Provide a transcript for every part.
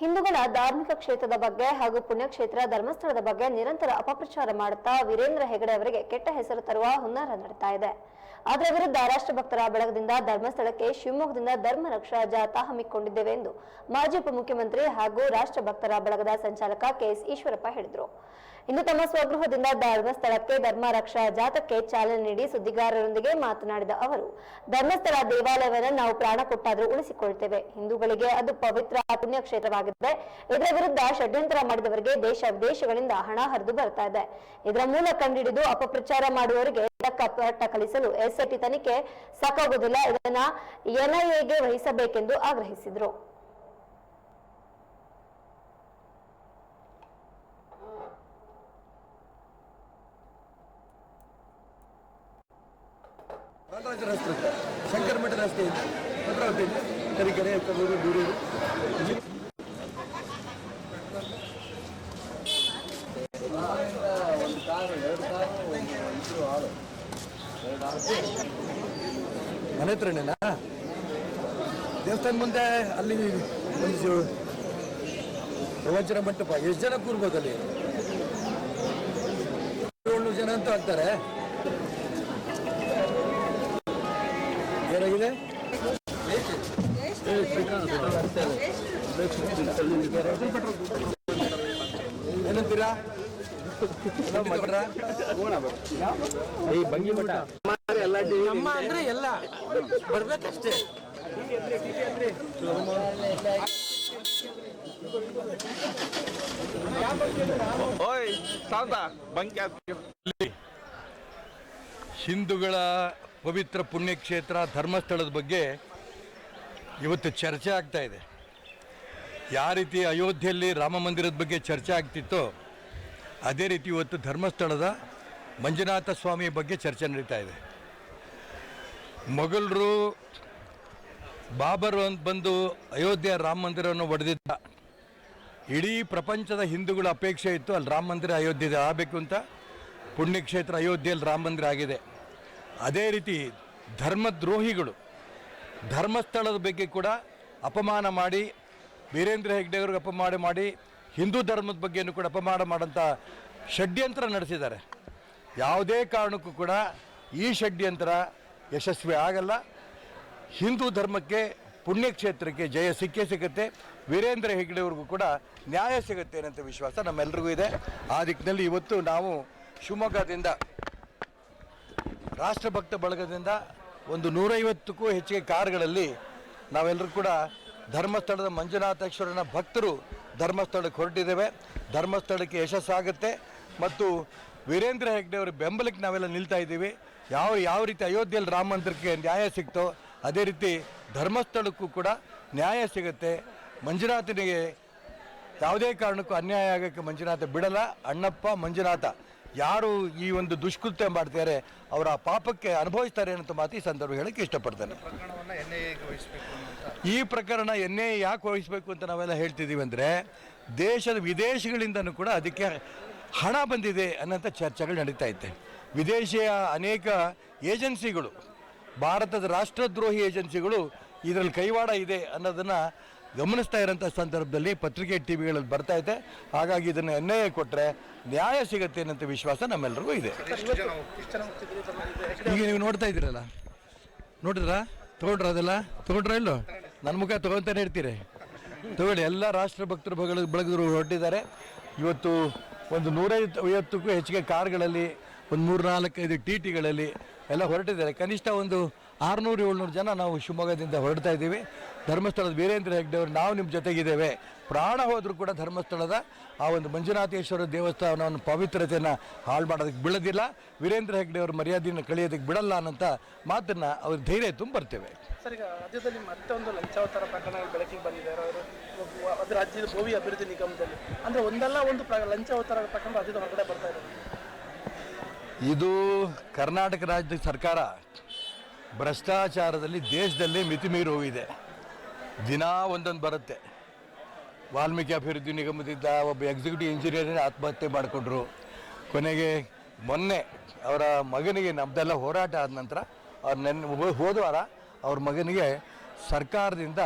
ಹಿಂದೂಗಳ ಧಾರ್ಮಿಕ ಕ್ಷೇತ್ರದ ಬಗ್ಗೆ ಹಾಗೂ ಪುಣ್ಯಕ್ಷೇತ್ರ, ಧರ್ಮಸ್ಥಳದ ಬಗ್ಗೆ ನಿರಂತರ ಅಪಪ್ರಚಾರ ಮಾಡುತ್ತಾ ವೀರೇಂದ್ರ ಹೆಗಡೆ ಅವರಿಗೆ ಕೆಟ್ಟ ಹೆಸರು ತರುವ ಹುನ್ನಾರ ನಡೀತಾ ಇದೆ. ಅದರ ವಿರುದ್ಧ ರಾಷ್ಟ್ರಭಕ್ತರ ಬಳಗದಿಂದ ಧರ್ಮಸ್ಥಳಕ್ಕೆ ಶಿವಮೊಗ್ಗದಿಂದ ಧರ್ಮ ರಕ್ಷಾ ಜಾಥಾ ಹಮ್ಮಿಕೊಂಡಿದ್ದೇವೆ ಎಂದು ಮಾಜಿ ಉಪಮುಖ್ಯಮಂತ್ರಿ ಹಾಗೂ ರಾಷ್ಟ್ರಭಕ್ತರ ಬಳಗದ ಸಂಚಾಲಕ ಕೆಎಸ್ ಈಶ್ವರಪ್ಪ ಹೇಳಿದರು. ಇಂದು ತಮ್ಮ ಸ್ವಗೃಹದಿಂದ ಧರ್ಮಸ್ಥಳಕ್ಕೆ ಧರ್ಮ ರಕ್ಷಾ ಜಾಥಾಕ್ಕೆ ಚಾಲನೆ ನೀಡಿ ಸುದ್ದಿಗಾರರೊಂದಿಗೆ ಮಾತನಾಡಿದ ಅವರು, ಧರ್ಮಸ್ಥಳ ದೇವಾಲಯವನ್ನು ನಾವು ಪ್ರಾಣ ಕೊಟ್ಟಾದರೂ ಉಳಿಸಿಕೊಳ್ತೇವೆ. ಹಿಂದೂಗಳಿಗೆ ಅದು ಪವಿತ್ರ ಪುಣ್ಯ ಕ್ಷೇತ್ರವಾಗಿದೆ ಇದರ ವಿರುದ್ಧ ಷಡ್ಯಂತರ ಮಾಡಿದವರಿಗೆ ದೇಶ ವಿದೇಶಗಳಿಂದ ಹಣ ಹರಿದು ಬರ್ತಾ ಇದೆ. ಇದರ ಮೂಲ ಕಂಡುಹಿಡಿದು ಅಪಪ್ರಚಾರ ಮಾಡುವವರಿಗೆ ಪಾಠ ಕಲಿಸಲು ಎಸ್ಐಟಿ ತನಿಖೆ ಸಾಕಾಗುವುದಿಲ್ಲ ಇದನ್ನ ಎನ್ಐಎಗೆ ವಹಿಸಬೇಕೆಂದು ಆಗ್ರಹಿಸಿದರು. ರಸ್ತೆ ಮಠ ರಸ್ತೆ ಇದೆ. ಭದ್ರಾವತಿ ಇದೆ. ತರೀಕೆರೆ ಕಬೂರು ದೂರೂರು ಮನೆ ಹತ್ರನೇನಾ? ದೇವಸ್ಥಾನ ಮುಂದೆ ಅಲ್ಲಿ ಒಂದು ಪ್ರವಚನ ಮಂಟಪ, ಎಷ್ಟು ಜನ ಕೂರ್ಬೋದು ಅಲ್ಲಿ? ಏಳ್ನೂರು ಜನ ಅಂತ ಆಗ್ತಾರೆ. ಏನಾಗಿದೆ? ಏನಂತೀರಾ? ಮಠರಾ? ನಮ್ಮ ಅಂದ್ರೆ ಎಲ್ಲ ಬರ್ಬೇಕಷ್ಟೇ ಓಯ್ ಹಿಂದೂಗಳ ಪವಿತ್ರ ಪುಣ್ಯಕ್ಷೇತ್ರ ಧರ್ಮಸ್ಥಳದ ಬಗ್ಗೆ ಇವತ್ತು ಚರ್ಚೆ ಆಗ್ತಾ ಇದೆ ಯಾವ ರೀತಿ ಅಯೋಧ್ಯೆಯಲ್ಲಿ ರಾಮ ಮಂದಿರದ ಬಗ್ಗೆ ಚರ್ಚೆ ಆಗ್ತಿತ್ತೋ ಅದೇ ರೀತಿ ಇವತ್ತು ಧರ್ಮಸ್ಥಳದ ಮಂಜುನಾಥ ಸ್ವಾಮಿ ಬಗ್ಗೆ ಚರ್ಚೆ ನಡೀತಾ ಇದೆ. ಮೊಘಲರು, ಬಾಬರ್ ಬಂದು ಅಯೋಧ್ಯೆ ರಾಮ ಮಂದಿರವನ್ನು ಒಡೆದಿದ್ದ. ಇಡೀ ಪ್ರಪಂಚದ ಹಿಂದೂಗಳ ಅಪೇಕ್ಷೆ ಇತ್ತು, ಅಲ್ಲಿ ರಾಮ ಮಂದಿರ ಅಯೋಧ್ಯೆ ಆಗಬೇಕು ಅಂತ. ಪುಣ್ಯಕ್ಷೇತ್ರ ಅಯೋಧ್ಯೆಯಲ್ಲಿ ರಾಮ ಮಂದಿರ ಆಗಿದೆ. ಅದೇ ರೀತಿ ಧರ್ಮದ್ರೋಹಿಗಳು ಧರ್ಮಸ್ಥಳದ ಬಗ್ಗೆ ಕೂಡ ಅಪಮಾನ ಮಾಡಿ, ವೀರೇಂದ್ರ ಹೆಗ್ಡೆ ಅವ್ರಿಗೆ ಅಪಮಾನ ಮಾಡಿ ಹಿಂದೂ ಧರ್ಮದ ಬಗ್ಗೆನೂ ಕೂಡ ಅಪಮಾನ ಮಾಡೋಂಥ ಷಡ್ಯಂತ್ರ ನಡೆಸಿದ್ದಾರೆ. ಯಾವುದೇ ಕಾರಣಕ್ಕೂ ಕೂಡ ಈ ಷಡ್ಯಂತ್ರ ಯಶಸ್ವಿ ಆಗಲ್ಲ. ಹಿಂದೂ ಧರ್ಮಕ್ಕೆ, ಪುಣ್ಯಕ್ಷೇತ್ರಕ್ಕೆ ಜಯ ಸಿಕ್ಕೇ ಸಿಗುತ್ತೆ. ವೀರೇಂದ್ರ ಹೆಗ್ಡೆಯವ್ರಿಗೂ ಕೂಡ ನ್ಯಾಯ ಸಿಗುತ್ತೆ ಅನ್ನೋಂಥ ವಿಶ್ವಾಸ ನಮ್ಮೆಲ್ರಿಗೂ ಇದೆ. ಆ ದಿಕ್ಕಿನಲ್ಲಿ ಇವತ್ತು ನಾವು ಶಿವಮೊಗ್ಗದಿಂದ, ರಾಷ್ಟ್ರಭಕ್ತ ಬಳಗದಿಂದ ಒಂದು ನೂರೈವತ್ತಕ್ಕೂ ಹೆಚ್ಚಿಗೆ ಕಾರ್ಗಳಲ್ಲಿ ನಾವೆಲ್ಲರೂ ಕೂಡ ಧರ್ಮಸ್ಥಳದ ಮಂಜುನಾಥೇಶ್ವರನ ಭಕ್ತರು ಧರ್ಮಸ್ಥಳಕ್ಕೆ ಹೊರಟಿದ್ದೇವೆ. ಧರ್ಮಸ್ಥಳಕ್ಕೆ ಯಶಸ್ಸಾಗುತ್ತೆ. ಮತ್ತು ವೀರೇಂದ್ರ ಹೆಗ್ಡೆ ಅವರ ಬೆಂಬಲಕ್ಕೆ ನಾವೆಲ್ಲ ನಿಲ್ತಾ ಇದ್ದೀವಿ. ಯಾವ ಯಾವ ರೀತಿ ಅಯೋಧ್ಯೆಯಲ್ಲಿ ರಾಮ ಮಂದಿರಕ್ಕೆ ನ್ಯಾಯ ಸಿಗ್ತೋ, ಅದೇ ರೀತಿ ಧರ್ಮಸ್ಥಳಕ್ಕೂ ಕೂಡ ನ್ಯಾಯ ಸಿಗುತ್ತೆ. ಮಂಜುನಾಥನಿಗೆ ಯಾವುದೇ ಕಾರಣಕ್ಕೂ ಅನ್ಯಾಯ ಆಗೋಕ್ಕೆ ಮಂಜುನಾಥ ಬಿಡಲ್ಲ. ಅಣ್ಣಪ್ಪ ಮಂಜುನಾಥ ಯಾರು ಈ ಒಂದು ದುಷ್ಕೃತ್ಯ ಮಾಡ್ತಾರೆ ಅವರ ಪಾಪಕ್ಕೆ ಅನುಭವಿಸ್ತಾರೆ ಅಂತ ಮಾತು ಈ ಸಂದರ್ಭ ಹೇಳಕ್ಕೆ ಇಷ್ಟಪಡ್ತೇನೆ. ಈ ಪ್ರಕರಣ ಎನ್ ಐ ಯಾಕೆ ವಹಿಸಬೇಕು ಅಂತ ನಾವೆಲ್ಲ ಹೇಳ್ತಿದ್ದೀವಿ ಅಂದರೆ ದೇಶದ ವಿದೇಶಗಳಿಂದನೂ ಕೂಡ ಅದಕ್ಕೆ ಹಣ ಬಂದಿದೆ ಅನ್ನೋಂಥ ಚರ್ಚೆಗಳು ನಡೀತಾ ಇದೆ ವಿದೇಶಿಯ ಅನೇಕ ಏಜೆನ್ಸಿಗಳು ಭಾರತದ ರಾಷ್ಟ್ರದ್ರೋಹಿ ಏಜೆನ್ಸಿಗಳು ಇದರಲ್ಲಿ ಕೈವಾಡ ಇದೆ ಅನ್ನೋದನ್ನು ಗಮನಿಸ್ತಾ ಇರೋಂಥ ಸಂದರ್ಭದಲ್ಲಿ ಪತ್ರಿಕೆ ಟಿ ವಿಗಳಲ್ಲಿ ಬರ್ತಾ ಇದೆ. ಹಾಗಾಗಿ ಇದನ್ನು ಎನ್ ಐ ಎ ಕೊಟ್ಟರೆ ನ್ಯಾಯ ಸಿಗುತ್ತೆ ಅನ್ನೋಂಥ ವಿಶ್ವಾಸ ನಮ್ಮೆಲ್ಲರಿಗೂ ಇದೆ. ಈಗ ನೀವು ನೋಡ್ತಾ ಇದ್ದೀರಲ್ಲ? ನೋಡಿದ್ರ? ತೊಗೊಂಡ್ರ ಅದೆಲ್ಲ? ತೊಗೊಂಡ್ರ ಇಲ್ಲೋ? ನನ್ನ ಮುಖ ತೊಗೊತಾನೆ ಇರ್ತೀರಿ. ತಗೊಳ್ಳಿ ಎಲ್ಲ ರಾಷ್ಟ್ರ ಭಕ್ತರ ಬಗಳ ಹೊರಟಿದ್ದಾರೆ. ಇವತ್ತು ಒಂದು ನೂರೈವತ್ತು ಐವತ್ತಕ್ಕೂ ಹೆಚ್ಚಿಗೆ ಕಾರ್ಗಳಲ್ಲಿ ಒಂದು ಮೂರು ನಾಲ್ಕೈದು ಟಿ ಟಿಗಳಲ್ಲಿ ಎಲ್ಲ ಹೊರಟಿದ್ದಾರೆ. ಕನಿಷ್ಠ ಒಂದು ಆರುನೂರು ಏಳ್ನೂರು ಜನ ನಾವು ಶಿವಮೊಗ್ಗದಿಂದ ಹೊರಡ್ತಾ ಇದ್ದೀವಿ. ಧರ್ಮಸ್ಥಳದ ವೀರೇಂದ್ರ ಹೆಗ್ಡೆ ಅವರು ನಾವು ನಿಮ್ಮ ಜೊತೆಗಿದ್ದೇವೆ. ಪ್ರಾಣ ಹೋದರೂ ಕೂಡ ಧರ್ಮಸ್ಥಳದ ಆ ಒಂದು ಮಂಜುನಾಥೇಶ್ವರ ದೇವಸ್ಥಾನವನ್ನು ಪವಿತ್ರತೆಯನ್ನು ಹಾಳು ಮಾಡೋದಕ್ಕೆ ಬಿಡೋದಿಲ್ಲ. ವೀರೇಂದ್ರ ಹೆಗ್ಡೆ ಅವ್ರ ಮರ್ಯಾದೆಯನ್ನು ಕಳೆಯೋದಕ್ಕೆ ಬಿಡಲ್ಲ ಅನ್ನೋಂಥ ಮಾತನ್ನು ಅವ್ರ ಧೈರ್ಯ ತುಂಬ ಬರ್ತೇವೆ. ಸರ್ ಈಗ ರಾಜ್ಯದಲ್ಲಿ ಮತ್ತೆ ಒಂದು ಲಂಚಾವತಾರ ಪ್ರಕರಣಗಳು ಬೆಳಕಿಗೆ ಬಂದಿದೆ. ಅದು ರಾಜ್ಯದ ಭೂಮಿ ಅಭಿವೃದ್ಧಿ ನಿಗಮದಲ್ಲಿ. ಅಂದ್ರೆ ಒಂದಲ್ಲ ಒಂದು ಲಂಚಾವತಾರ ಪ್ರಕರಣ ರಾಜ್ಯದ ಹೊರಗಡೆ ಬರ್ತಾ ಇದೆ ಇದು ಕರ್ನಾಟಕ ರಾಜ್ಯದ ಸರ್ಕಾರ ಭ್ರಷ್ಟಾಚಾರದಲ್ಲಿ ದೇಶದಲ್ಲೇ ಮಿತಿ ಮೀರಿ ಹೋಗಿದೆ. ದಿನಾ ಒಂದೊಂದು ಬರುತ್ತೆ. ವಾಲ್ಮೀಕಿ ಅಭಿವೃದ್ಧಿ ನಿಗಮದಿಂದ ಒಬ್ಬ ಎಕ್ಸಿಕ್ಯೂಟಿವ್ ಇಂಜಿನಿಯರ್ ಆತ್ಮಹತ್ಯೆ ಮಾಡಿಕೊಂಡ್ರು. ಕೊನೆಗೆ ಮೊನ್ನೆ ಅವರ ಮಗನಿಗೆ ನಮ್ಮದೆಲ್ಲ ಹೋರಾಟ ಆದ ನಂತರ ಅವ್ರು ನೆನ್ನೆ ಹೋದ ವಾರ ಅವ್ರ ಮಗನಿಗೆ ಸರ್ಕಾರದಿಂದ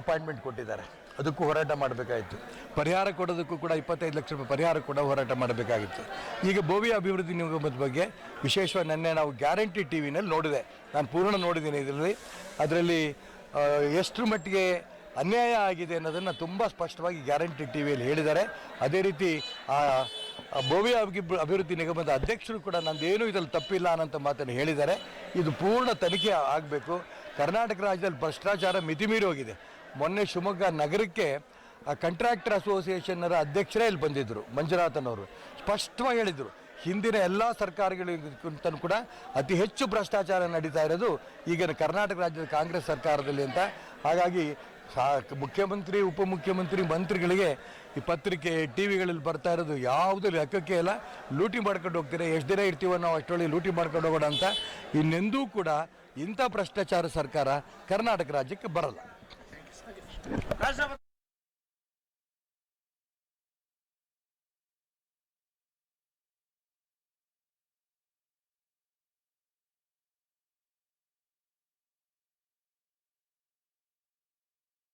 ಅಪಾಯಿಂಟ್ಮೆಂಟ್ ಕೊಟ್ಟಿದ್ದಾರೆ. ಅದಕ್ಕೂ ಹೋರಾಟ ಮಾಡಬೇಕಾಯಿತು. ಪರಿಹಾರ ಕೊಡೋದಕ್ಕೂ ಕೂಡ ಇಪ್ಪತ್ತೈದು ಲಕ್ಷ ರೂಪಾಯಿ ಪರಿಹಾರ ಕೂಡ ಹೋರಾಟ ಮಾಡಬೇಕಾಗಿತ್ತು. ಈಗ ಭೋವಿ ಅಭಿವೃದ್ಧಿ ನಿಗಮದ ಬಗ್ಗೆ ವಿಶೇಷವಾಗಿ ನಿನ್ನೆ ನಾವು ಗ್ಯಾರಂಟಿ ಟಿ ವಿನಲ್ಲಿ ನೋಡಿದೆ. ನಾನು ಪೂರ್ಣ ನೋಡಿದ್ದೀನಿ ಇದರಲ್ಲಿ. ಅದರಲ್ಲಿ ಎಷ್ಟರ ಮಟ್ಟಿಗೆ ಅನ್ಯಾಯ ಆಗಿದೆ ಅನ್ನೋದನ್ನು ತುಂಬ ಸ್ಪಷ್ಟವಾಗಿ ಗ್ಯಾರಂಟಿ ಟಿ ವಿಯಲ್ಲಿ ಹೇಳಿದ್ದಾರೆ. ಅದೇ ರೀತಿ, ಆ ಭವ್ಯ ಅಭಿವೃದ್ಧಿ ನಿಗಮದ ಅಧ್ಯಕ್ಷರು ಕೂಡ ನಂದೇನು ಇದರಲ್ಲಿ ತಪ್ಪಿಲ್ಲ ಅನ್ನೋಂಥ ಮಾತನ್ನು ಹೇಳಿದ್ದಾರೆ. ಇದು ಪೂರ್ಣ ತನಿಖೆ ಆಗಬೇಕು. ಕರ್ನಾಟಕ ರಾಜ್ಯದಲ್ಲಿ ಭ್ರಷ್ಟಾಚಾರ ಮಿತಿ ಮೀರಿ ಹೋಗಿದೆ. ಮೊನ್ನೆ ಶಿವಮೊಗ್ಗ ನಗರಕ್ಕೆ, ಆ ಕಂಟ್ರಾಕ್ಟರ್ ಅಸೋಸಿಯೇಷನ್ನರ ಅಧ್ಯಕ್ಷರೇ ಇಲ್ಲಿ ಬಂದಿದ್ದರು ಮಂಜುನಾಥನವರು ಸ್ಪಷ್ಟವಾಗಿ ಹೇಳಿದರು. ಹಿಂದಿನ ಎಲ್ಲ ಸರ್ಕಾರಗಳಿಗಿಂತನೂ ಕೂಡ ಅತಿ ಹೆಚ್ಚು ಭ್ರಷ್ಟಾಚಾರ ನಡೀತಾ ಇರೋದು ಈಗಿನ ಕರ್ನಾಟಕ ರಾಜ್ಯದ ಕಾಂಗ್ರೆಸ್ ಸರ್ಕಾರದಲ್ಲಿ ಅಂತ. ಹಾಗಾಗಿ ಮುಖ್ಯಮಂತ್ರಿ, ಉಪಮುಖ್ಯಮಂತ್ರಿ, ಮಂತ್ರಿಗಳಿಗೆ ಈ ಪತ್ರಿಕೆ ಟಿ ವಿಗಳಲ್ಲಿ ಬರ್ತಾ ಇರೋದು ಯಾವುದೂ ಲೆಕ್ಕಕ್ಕೆ ಇಲ್ಲ. ಲೂಟಿ ಮಾಡ್ಕೊಂಡು ಹೋಗ್ತೀರಾ, ಎಷ್ಟು ದಿನ ಇರ್ತೀವೋ ನಾವು ಅಷ್ಟೊಳಗೆ ಲೂಟಿ ಮಾಡ್ಕೊಂಡು ಹೋಗೋಣ ಅಂತ. ಇನ್ನೆಂದೂ ಕೂಡ ಇಂಥ ಭ್ರಷ್ಟಾಚಾರ ಸರ್ಕಾರ ಕರ್ನಾಟಕ ರಾಜ್ಯಕ್ಕೆ ಬರಲ್ಲ.